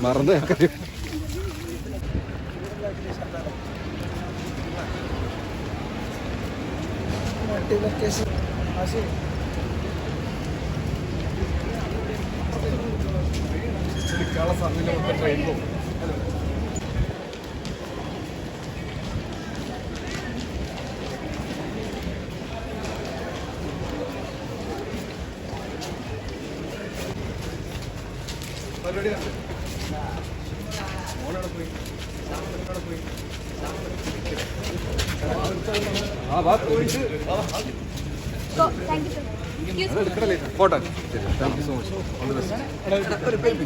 മറന്നു വാ എടുക്കണല്ലേ പോട്ടെ thank you so much all the best